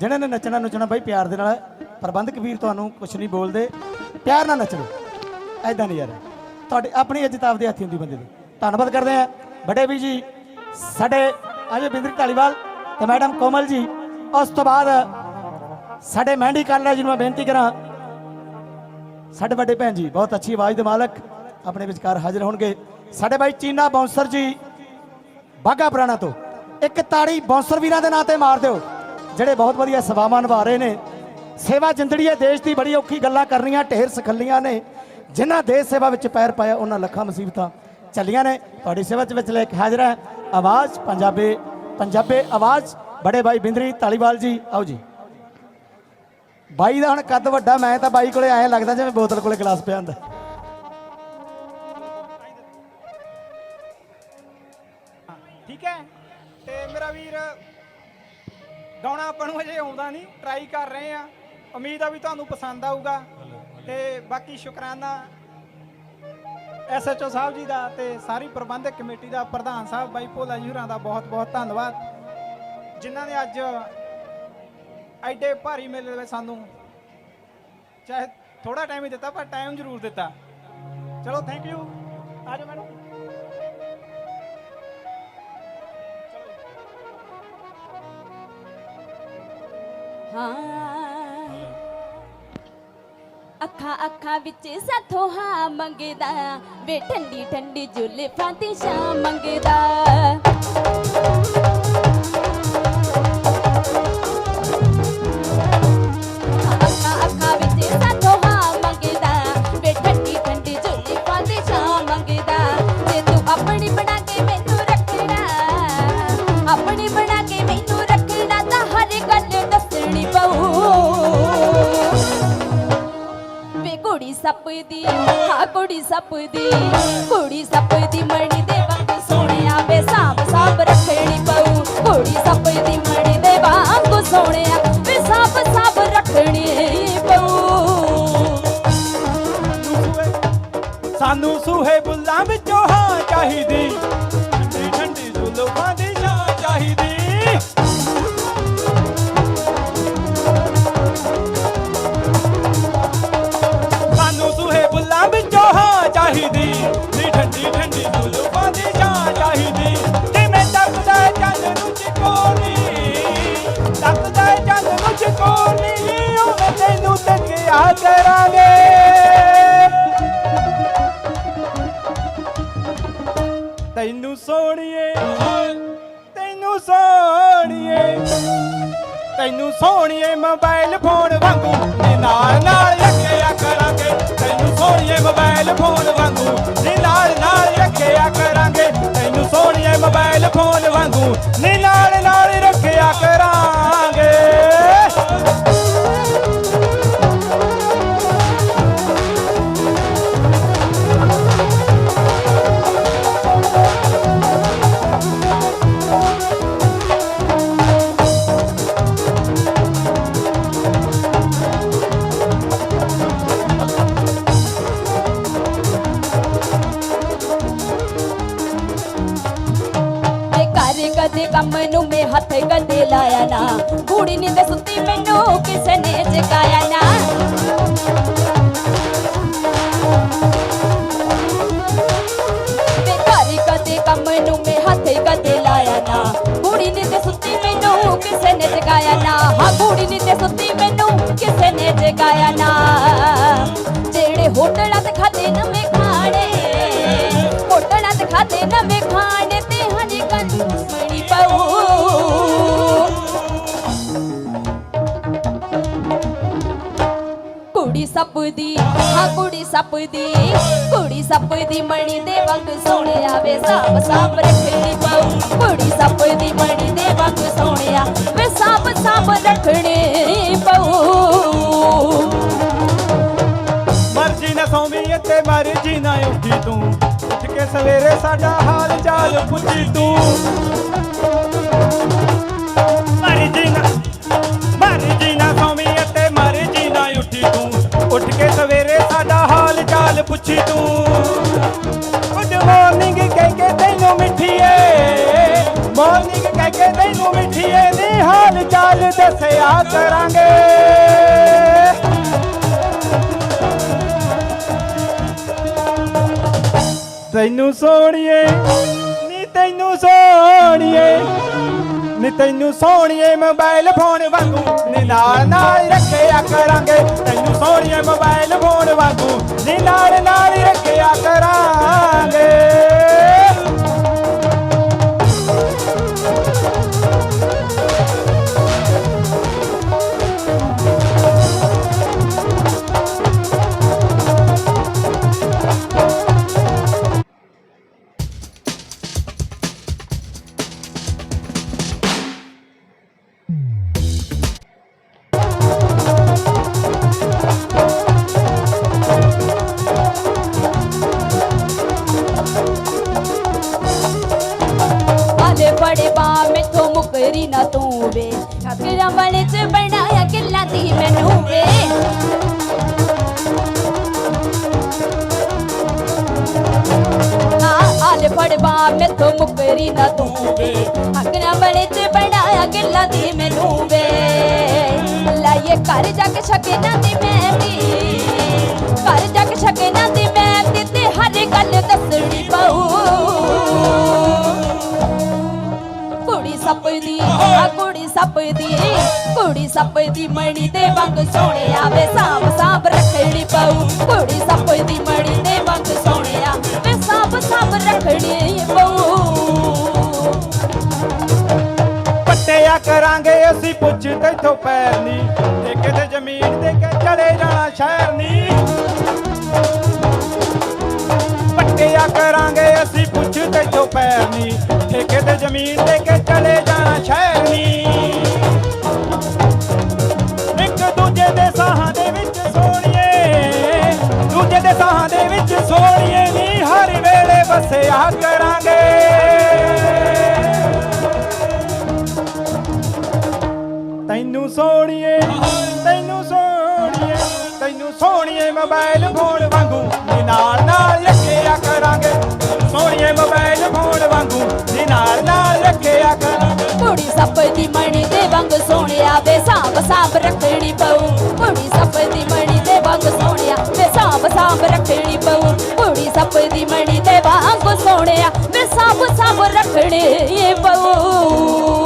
ਜਿਹਨਾਂ ਨੇ ਨੱਚਣਾ ਨੁੱਚਣਾ ਬਾਈ ਪਿਆਰ ਦੇ ਨਾਲ, ਪ੍ਰਬੰਧਕ ਵੀਰ ਤੁਹਾਨੂੰ ਕੁਝ ਨਹੀਂ ਬੋਲਦੇ। ਪਿਆਰ ਨਾਲ ਨੱਚੋ ਐਦਾਂ ਨਹੀਂ ਯਾਰ। ਤੁਹਾਡੀ ਆਪਣੀ ਇੱਜ਼ਤ ਆਪਦੇ ਹੱਥੀ ਹੁੰਦੀ ਬੰਦੇ ਦੀ। ਧੰਨਵਾਦ ਕਰਦੇ ਆ ਵੱਡੇ ਵੀ ਜੀ, ਸਾਡੇ ਅਜੇ ਬਿੰਦਰ ਢਾਲੀਵਾਲ ਤੇ ਮੈਡਮ ਕੋਮਲ ਜੀ। ਉਸ ਤੋਂ ਬਾਅਦ ਸਾਡੇ ਮਹਿੰਦੀ ਕਾਲਾ ਜੀ ਨੂੰ ਮੈਂ ਬੇਨਤੀ ਕਰਾਂ, ਸਾਡੇ ਵੱਡੇ ਭੈਣ ਜੀ, ਬਹੁਤ ਅੱਛੀ ਆਵਾਜ਼ ਦੇ ਮਾਲਕ ਆਪਣੇ ਵਿਚਕਾਰ ਹਾਜ਼ਰ ਹੋਣਗੇ। ਸਾਡੇ ਬਾਈ ਚੀਨਾ ਬੌਂਸਰ ਜੀ ਬਾਗਾ ਪੁਰਾਣਾ ਤੋਂ। ਇੱਕ ਤਾੜੀ ਬੌਂਸਰ ਵੀਰਾਂ ਦੇ ਨਾਂ ਤੇ ਮਾਰ ਦਿਓ। ਜਿਹੜੇ ਬਹੁਤ ਵਧੀਆ ਸੇਵਾਵਾਂ ਨਿਭਾ ਰਹੇ ਨੇ, ਸੇਵਾ ਜਿੰਦੜੀ ਹੈ ਦੇਸ਼ ਦੀ ਬੜੀ ਔਖੀ ਗੱਲਾਂ ਕਰਨੀਆਂ, ਢੇਰ ਸਖੱਲੀਆਂ ਨੇ, ਜਿਨ੍ਹਾਂ ਦੇਸ਼ ਸੇਵਾ ਵਿੱਚ ਪੈਰ ਪਾਇਆ, ਉਹਨਾਂ ਲੱਖਾਂ ਮੁਸੀਬਤਾਂ ਚੱਲੀਆਂ ਨੇ। ਤੁਹਾਡੀ ਸੇਵਾ ਚ ਵਿੱਚ ਲੈ ਕੇ ਹਾਜ਼ਰ ਹੈ। ਆਵਾਜ਼ ਪੰਜਾਬੀ ਪੰਜਾਬੀ ਆਵਾਜ਼, ਬੜੇ ਬਾਈ ਬਿੰਦਰੀ ਤਾਲੀਵਾਲ ਜੀ, ਆਓ ਜੀ। ਬਾਈ ਦਾ ਹੁਣ ਕੱਦ ਵੱਡਾ, ਮੈਂ ਤਾਂ ਬਾਈ ਕੋਲੇ ਐਂ ਲੱਗਦਾ ਜਿਵੇਂ ਬੋਤਲ ਕੋਲੇ ਗਲਾਸ ਪਿਆ ਹੁੰਦਾ। ਗਾਉਣਾ ਆਪਾਂ ਨੂੰ ਅਜੇ ਆਉਂਦਾ ਨਹੀਂ ਟਰਾਈ ਕਰ ਰਹੇ ਆ ਉਮੀਦ ਆ ਵੀ ਤੁਹਾਨੂੰ ਪਸੰਦ ਆਊਗਾ। ਤੇ ਬਾਕੀ ਸ਼ੁਕਰਾਨਾ ਐਸਐਚਓ ਸਾਹਿਬ ਜੀ ਦਾ ਤੇ ਸਾਰੀ ਪ੍ਰਬੰਧਕ ਕਮੇਟੀ ਦਾ, ਪ੍ਰਧਾਨ ਸਾਹਿਬ ਬਾਈ ਭੋਲਾ ਜੀ ਹੋਰਾਂ ਦਾ ਬਹੁਤ ਬਹੁਤ ਧੰਨਵਾਦ। ਜਿਨ੍ਹਾਂ ਨੇ ਅੱਜ ਐਡੇ ਭਾਰੀ ਮੇਲੇ ਦੇ ਵਿੱਚ ਸਾਨੂੰ ਚਾਹੇ ਥੋੜਾ ਟਾਈਮ ਹੀ ਦਿੱਤਾ, ਪਰ ਟਾਈਮ ਜ਼ਰੂਰ ਦਿੱਤਾ। ਚਲੋ ਥੈਂਕ ਯੂ ਆਜੋ ਮੈਡਮ। ਹਾਂ। ਅੱਖਾਂ ਅੱਖਾਂ ਵਿੱਚ ਸਾਥੋਂ ਹਾਂ ਮੰਗਦਾ ਵੇ ਠੰਡੀ ਠੰਡੀ ਜੁਲਫਾਂ ਤੇ ਸ਼ਾਮ ਮੰਗਦਾ। ਵੇ ਕੁੜੀ ਸੱਪ ਕੁੜੀ ਸੱਪਦੀ ਕੁੜੀ ਸੱਪ ਮਣੀ ਦੇ ਵਾਂਗ ਸੋਹਣਿਆ ਵੇ ਸਾਂਭ ਸਾਬ ਰੱਖਣੀ ਪਊ ਤੈਨੂੰ ਸੋਹਣੀਏ ਮੋਬਾਈਲ ਫੋਨ ਵਾਂਗੂ। ਨੀ ਨਾਲ ਨਾਲ ਰੱਖਿਆ ਕਰਾਂਗੇ। ਤੈਨੂੰ ਸੋਹਣੀਏ ਮੋਬਾਈਲ ਫੋਨ ਵਾਂਗੂ। ਨੀ ਨਾਲ ਨਾਲ ਰੱਖਿਆ ਕਰਾਂਗੇ। ਤੈਨੂੰ ਸੋਹਣੀਏ ਮੋਬਾਈਲ ਫੋਨ ਵਾਂਗੂ। ਨੀ ਨਾਲ ਘਰ ਕੰਮ ਨੂੰ ਮੈਂ ਹੱਥ ਕਦੇ ਲਾਇਆ ਨਾ। ਕੁੜੀ ਨੀ ਤੇ ਸੁੱਤੀ, ਮੈਨੂੰ ਕਿਸੇ ਨੇ ਜਗਾਇਆ ਨਾ। ਕਦੇ ਕੰਮ ਨੂੰ ਮੈਂ ਹੱਥ ਕਦੇ ਲਾਇਆ ਨਾ। ਕੁੜੀ ਨੀ ਤੇ ਸੁੱਤੀ, ਮੈਨੂੰ ਕਿਸੇ ਨੇ ਜਗਾਇਆ ਕੁੜੀ ਸੱਪ ਦੀ ਕੁੜੀ ਸੱਪ ਕੁੜੀ ਸੱਪ ਮਣੀ ਦੇ ਵਾਂਗ ਸੋਹਣਿਆ ਵੇ, ਸਾਂਭ ਸਾਂਭ ਰੱਖਣੀ ਪਊ ਕੁੜੀ ਸੱਪ ਮਣੀ ਦੇ ਵਾਂਗ ਸੋਹਣਿਆ ਵੇ, ਸਾਂਭ ਸਾਂਭ ਰੱਖਣੀ ਪਊ ਮਰਜ਼ੀ ਨਾ ਸੌਂਵੀ ਤੇ ਮਰਜ਼ੀ ਨਾ ਉੱਠੀ ਤੂੰ। ਉੱਠ ਕੇ ਸਵੇਰੇ ਸਾਡਾ ਹਾਲ ਚਾਲ ਪੁੱਛੀ ਤੂੰ। ਤੈਨੂੰ ਮਿੱਠੀਏ ਕਹਿ ਕੇ ਤੈਨੂੰ ਮਿੱਠੀਏ ਨੀ ਹਾਲ ਚਾਲ ਦੱਸਿਆ ਕਰਾਂਗੇ। ਤੈਨੂੰ ਸੋਹਣੀਏ, ਨੀ ਤੈਨੂੰ ਸੋਹਣੀਏ, ਨੀ ਤੈਨੂੰ ਸੋਹਣੀਏ ਮੋਬਾਈਲ ਫੋਨ ਵਾਂਗੂ, ਨੀ ਨਾਲ ਨਾਲ ਰੱਖਿਆ ਕਰਾਂਗੇ। ਤੈਨੂੰ ਸੋਹਣੀਏ ਮੋਬਾਈਲ ਫੋਨ ਵਾਂਗੂ, ਨੀ ਨਾਲ ਨਾਲ ਹੀ ਰੱਖਿਆ ਕਰਾਂਗੇ। ਬੜੇ ਬਾ ਮੈਥੋਂ ਮੁਕਰੀ ਨਾ ਤੂੰ ਵੇ। ਅਕਰਾਂ ਵਾਲੇ ਚ ਬਣਾਇਆ ਕਿੱਲਾ ਦੀ ਮੈਨੂੰ ਵੇ। ਆਲੇ ਬੜੇ ਮੈਥੋਂ ਮੁਕਰੀ ਨਾ ਤੂੰ ਵੇ। ਅਕਰਾਂ ਵਾਲੇ ਚ ਬਣਾਇਆ ਕਿੱਲਾ ਦੀ ਮੈਨੂੰ ਵੇ। ਲਾਈਏ ਘਰ ਜਾ ਕੇ ਛਕੇ ਨਾ ਦੀ ਮੈਂ ਦੀ। ਘਰ ਜਾ ਕੇ ਛਕੇ ਨਾ ਦੀ ਮੈਂ ਦੀ ਤੇ ਹਰ ਗੱਲ ਦੱਸਣੀ ਪਊ। ਦੀ ਕੁੜੀ ਸੱਪ ਦੀ ਮਣੀ ਦੇ ਵਾਂਗ ਸੋਹਣਿਆ ਵੇ। ਸਾਂਭ ਸਾਂਭ ਰੱਖਣੀ ਪਊ। ਕੁੜੀ ਸੱਪ ਦੀ ਮਣੀ ਦੇ ਵਾਂਗ ਸੋਹਣਿਆ ਵੇ। ਸਾਂਭ ਸਾਂਭ ਰੱਖਣੀ ਪਊ। ਪੱਟਿਆ ਕਰਾਂਗੇ ਅਸੀਂ ਪੁੱਛ ਤੈਥੋਂ ਪੈਰ ਨੀ। ਤੇ ਕਿਤੇ ਜ਼ਮੀਨ ਦੇ ਚਲੇ ਜਾਣਾ ਸ਼ਹਿਰ ਨੀ। ਪੱਟਿਆ ਕਰਾਂਗੇ? ਅਸੀਂ ਪੁੱਛ ਤੈਥੋਂ ਪੈਰ ਨੀ। ਠੇਕੇ ਤੇ ਜ਼ਮੀਨ ਦੇ ਕੇ ਚਲੇ ਜਾਣਾ ਸ਼ਹਿਰ ਨੀ। ਇੱਕ ਦੂਜੇ ਦੇ ਸਾਹਾਂ ਦੇ ਵਿੱਚ ਸੋਣੀਏ ਦੂਜੇ ਦੇ ਸਾਹਾਂ ਦੇ ਵਿੱਚ ਸੋਣੀਏ ਨੀ। ਹਰ ਵੇਲੇ ਵਸਿਆ ਕਰਾਂਗੇ। ਤੈਨੂੰ ਸੋਹਣੀਏ ਤੈਨੂੰ ਸੋਹਣੀਏ ਤੈਨੂੰ ਸੋਹਣੀਏ ਮੋਬਾਈਲ ਫੋਨ ਵਾਂਗੂ। ਨਾਲ ਨਾਲ ਤੈਨੂੰ ਮੋਬਾਈਲ ਫੋਨ ਵਾਂਗੂ ਨੀ ਨਾਲ ਨਾਲ ਰੱਖਿਆ ਕਰਾਂਗੇ ਕੁੜੀ ਸੱਪ ਦੀ ਮਣੀ ਦੇ ਵਾਂਗ ਸੋਹਣਿਆ, ਵੇ ਸਾਂਭ ਸਾਂਭ ਰੱਖਣੀ ਪਊ। ਕੁੜੀ ਸੱਪ ਦੀ ਮਣੀ ਦੇ ਵਾਂਗ ਸੋਹਣਿਆ, ਵੇ ਸਾਂਭ ਸਾਂਭ ਰੱਖਣੀ ਪਊ। ਕੁੜੀ ਸੱਪ ਦੀ ਮਣੀ ਦੇ ਵਾਂਗ ਸੋਹਣਿਆ, ਵੇ ਸਾਂਭ ਸਾਂਭ ਰੱਖਣੀ ਪਊ।